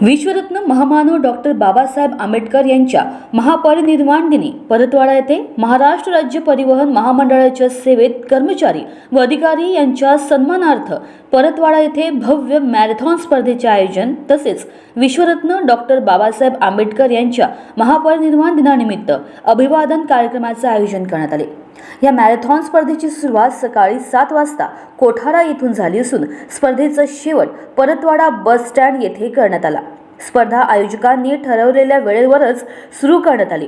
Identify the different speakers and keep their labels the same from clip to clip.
Speaker 1: विश्वरत्न महामानव डॉक्टर बाबासाहेब आंबेडकर यांच्या महापरिनिर्वाण दिनी परतवाडा येथे महाराष्ट्र राज्य परिवहन महामंडळाच्या सेवेत कर्मचारी व अधिकारी यांच्या सन्मानार्थ परतवाडा येथे भव्य मॅरेथॉन स्पर्धेचे आयोजन तसेच विश्वरत्न डॉक्टर बाबासाहेब आंबेडकर यांच्या महापरिनिर्वाण दिनानिमित्त अभिवादन कार्यक्रमाचे आयोजन करण्यात आले. या मॅरेथॉन स्पर्धेची सुरुवात सकाळी सात वाजता कोठारा येथून झाली असून स्पर्धेचा शेवट परतवाडा बस स्टँड येथे करण्यात आला. स्पर्धा आयोजकांनी ठरवलेल्या वेळेवरच सुरू करण्यात आली.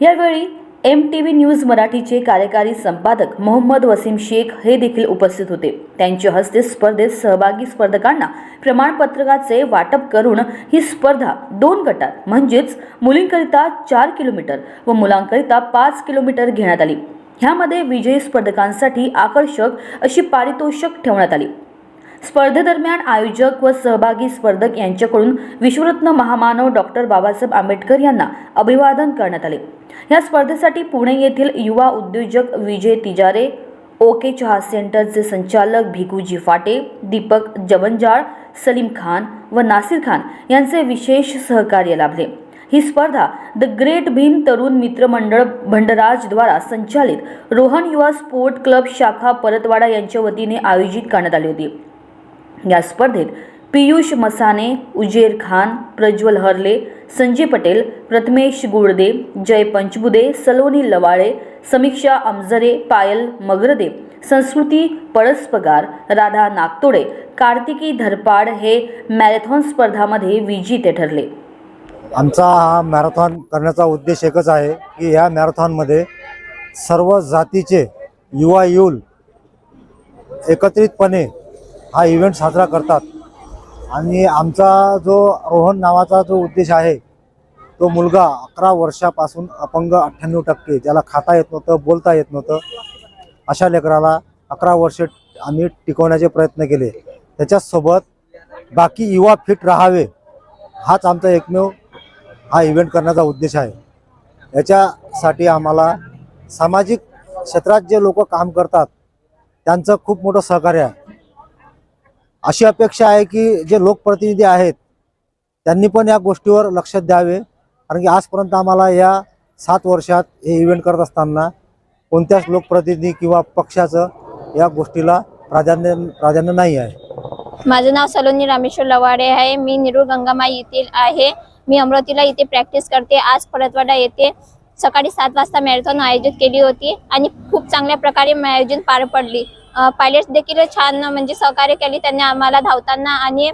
Speaker 1: यावेळी एम टी व्ही न्यूज मराठीचे कार्यकारी संपादक मोहम्मद वसीम शेख हे देखील उपस्थित होते. त्यांच्या हस्ते स्पर्धेत सहभागी स्पर्धकांना प्रमाणपत्रकाचे वाटप करून ही स्पर्धा दोन गटात म्हणजेच मुलींकरिता चार किलोमीटर व मुलांकरिता पाच किलोमीटर घेण्यात आली. ह्यामध्ये विजयी स्पर्धकांसाठी आकर्षक अशी पारितोषिक ठेवण्यात आली. स्पर्धेदरम्यान आयोजक व सहभागी स्पर्धक यांच्याकडून विश्वरत्न महामानव डॉक्टर बाबासाहेब आंबेडकर यांना अभिवादन करण्यात आले. या स्पर्धेसाठी पुणे येथील युवा उद्योजक विजय तिजारे ओके चहा सेंटरचे संचालक भिकूजी फाटे दीपक जवंजाळ सलीम खान व नासिर खान यांचे विशेष सहकार्य लाभले. ही स्पर्धा द ग्रेट भीम तरुण मित्र मंडळ भंडराजद्वारा संचालित रोहन युवा स्पोर्ट क्लब शाखा परतवाडा यांच्या वतीने आयोजित करण्यात आली होती. या स्पर्धेत पियुष मसाने उजेर खान प्रज्वल हरले संजय पटेल प्रथमेश गुडदे जय पंचबुदे सलोनी लवाळे समीक्षा अमजरे पायल मगरदे संस्कृती पळसपगार राधा नागतोडे कार्तिकी धरपाड हे मॅरेथॉन स्पर्धामध्ये विजेते ठरले.
Speaker 2: आमचा हा मॅरेथॉन करण्याचा उद्देश एकच आहे की या मॅरेथॉनमध्ये सर्व जातीचे युवा युल एकत्रितपणे हा इव्हेंट साजरा करतात. आणि आमचा जो रोहन नावाचा जो उद्देश आहे तो मुलगा अकरा वर्षापासून अपंग अठ्ठ्याण्णव टक्के ज्याला खाता येत नव्हतं बोलता येत नव्हतं अशा लेकराला अकरा वर्षे आम्ही टिकवण्याचे प्रयत्न केले. त्याच्यासोबत बाकी युवा फिट राहावे हाच आमचा एकमेव हा इव्हेंट करण्याचा उद्देश आहे. याच्यासाठी आम्हाला सामाजिक क्षेत्रात जे लोक काम करतात त्यांचं खूप मोठं सहकार्य आहे. अशी अपेक्षा आहे की जे लोकप्रतिनिधी आहेत त्यांनी पण या गोष्टीवर लक्ष द्यावे. कारण की आजपर्यंत आम्हाला या सात वर्षात हे इव्हेंट करत असताना कोणत्याच लोकप्रतिनिधी किंवा पक्षाचं या गोष्टीला प्राधान्य प्राधान्य नाही आहे.
Speaker 3: माझं नाव सलोनी रामेश्वर लवाडे आहे. मी निरूळ गंगामाई येथील आहे. मी अमरावतीला इथे प्रॅक्टिस करते. आज परतवाडा येथे सकाळी सात वाजता मॅरेथॉन आयोजित केली होती आणि खूप चांगल्या प्रकारे आयोजन पार पडली. पायलट्स देखील छान म्हणजे सहकार्य केले त्यांनी आम्हाला धावताना आणि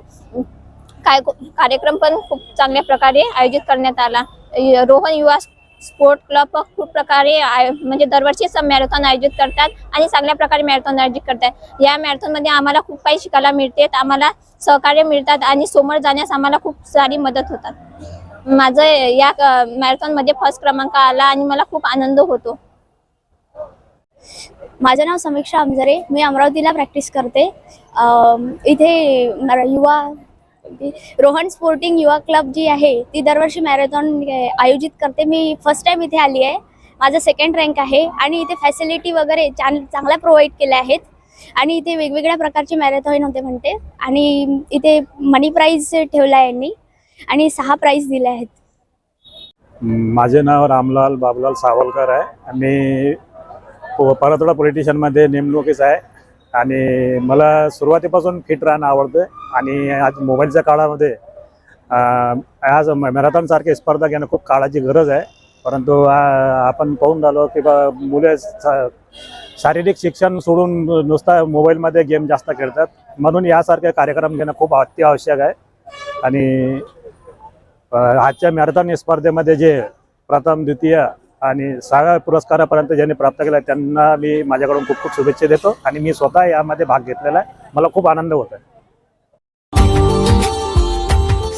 Speaker 3: काय कार्यक्रम पण खूप चांगल्या प्रकारे आयोजित करण्यात आला. रोहन युवा स्पोर्ट क्लब खूप प्रकारे आय- म्हणजे दरवर्षी मॅरेथॉन आयोजित करतात आणि चांगल्या प्रकारे मॅरेथॉन आयोजित करतात. या मॅरेथॉनमध्ये आम्हाला खूप काही शिकायला मिळते आम्हाला सहकार्य मिळतात आणि समोर जाण्यास आम्हाला खूप सारी मदत होतात. माझं या मॅरेथॉनमध्ये फर्स्ट क्रमांक आला आणि मला खूप आनंद होतो.
Speaker 4: माझं नाव समीक्षा आमजरे मी अमरावतीला प्रॅक्टिस करते. इथे युवा रोहन स्पोर्टिंग युवा क्लब जी आहे ती दरवर्षी मॅरेथॉन आयोजित करते. मी फर्स्ट टाइम इथे आली आहे. माझा सेकंड रँक आहे. आणि इथे फॅसिलिटी वगैरे चांग चांगल्या प्रोव्हाइड केल्या आहेत. आणि इथे वेगवेगळ्या प्रकारचे मॅरेथॉन होते म्हणते. आणि इथे मनी प्राईज ठेवला आहे यांनी. आणि सहा प्राईज दिले आहेत.
Speaker 5: माझे नाव रामलाल बाबूलाल सावलकर आहे. मी हो, प- परतवाडा पॉलिटिशियनमध्ये नेमणुकीच आहे आणि मला सुरुवातीपासून फिट राहणं आवडतं. आणि आज मोबाईलच्या काळामध्ये आज मॅरेथॉनसारखे स्पर्धा घेणं खूप काळाची गरज आहे. परंतु आपण पाहून राहिलो की बा मुले शारीरिक शिक्षण सोडून नुसता मोबाईलमध्ये गेम जास्त खेळतात. म्हणून यासारखे कार्यक्रम घेणं खूप अत्यावश्यक आहे. आणि आजच्या मॅरेथॉन स्पर्धेमध्ये जे प्रथम द्वितीय आणि सहा पुरस्कारापर्यंत ज्यांनी प्राप्त केला आहे, त्यांना मी माझ्याकडून खूप खूप शुभेच्छा देतो आणि मी स्वतः यामध्ये भाग घेतलेला आहे. मला खूप आनंद होत आहे.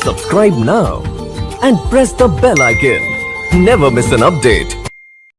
Speaker 6: Subscribe now and press the bell icon never miss an update